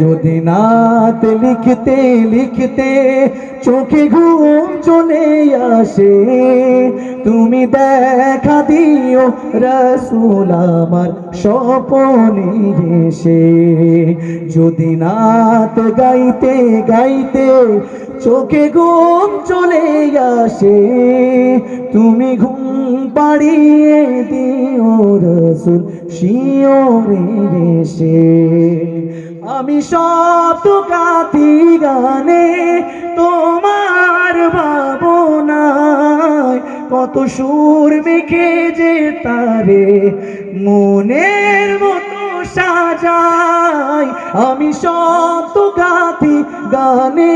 যদি নাত লিখতে লিখতে চোখে ঘুম চলে আসে, তুমি দেখা দিও রসুল আমার স্বপনে এসে যদি নাত গাইতে গাইতে চোখে ঘুম চলে আসে, তুমি ঘুম পাড়িয়ে দিও রসুল শিওরে এসে আমি সব তো গাতি গানে তোমার ভাবনায় কত সুর মেখে যে তারে মনের মতো সাজাই। আমি সব তো গাতি গানে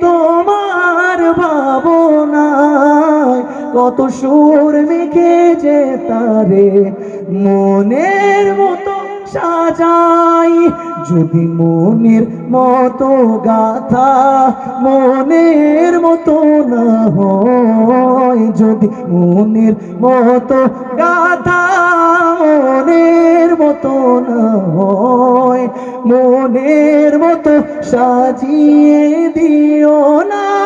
তোমার ভাবনায় কত সুর মেখে যে তারে মনের মতো সাজাই। যদি মনের মতো গাথা মনের মতো না হয়, যদি মনের মতো গাথা মনের মতো না হয়, মনের মতো সাজিয়ে দিও না।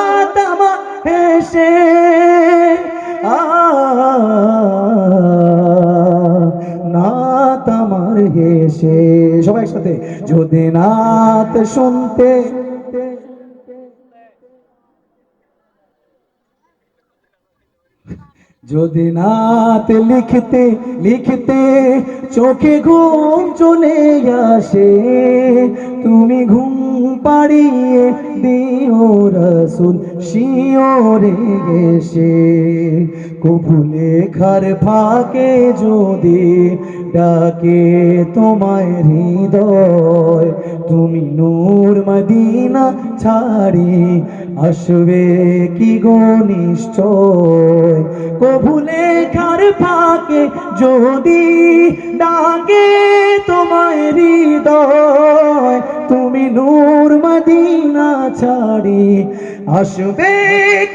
হেসে সবাই একসাথে, যদি নাথ শুনতে যদি নাত লিখতে লিখতে চোখে ঘুম চলে আসে, তুমি ঘুম পাড়িয়ে দিও রসুল, শিওরে এসে কবু লেখার ফাঁকে যদি ডাকে তোমায় হৃদয়, তুমি নূর মদিনা ছাড়ি আসবে কি গো নিশ্চয়? কবু লেখার ফাঁকে যদি ডাকে তোমায় হৃদয় নূর মদিনা ছাড়ি। আসবে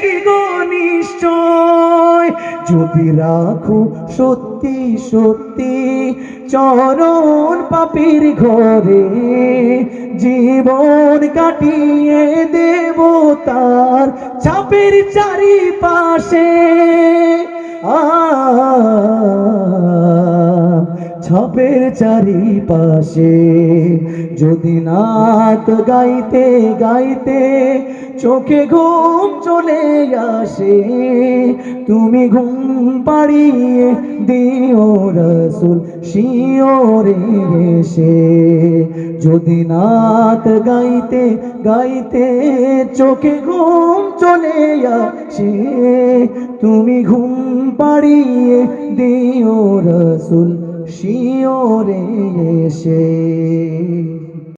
কি গো নিশ্চয়? যদি রাখো সত্যি সত্যি, চরণ পাপির ঘরে জীবন কাটিয়ে দেব তার ছাপের চারিপাশে। আ ছাপের চারিপাশে। যদি নাত গাইতে গাইতে চোখে ঘুম চলে আসে, তুমি ঘুম পাড়িয়ে দিও রসুল শিওরে এসে। যদি নাত গাইতে গাইতে চোখে ঘুম চলে আসে, তুমি ঘুম পাড়িয়ে দিও রসুল শিওরে এসে।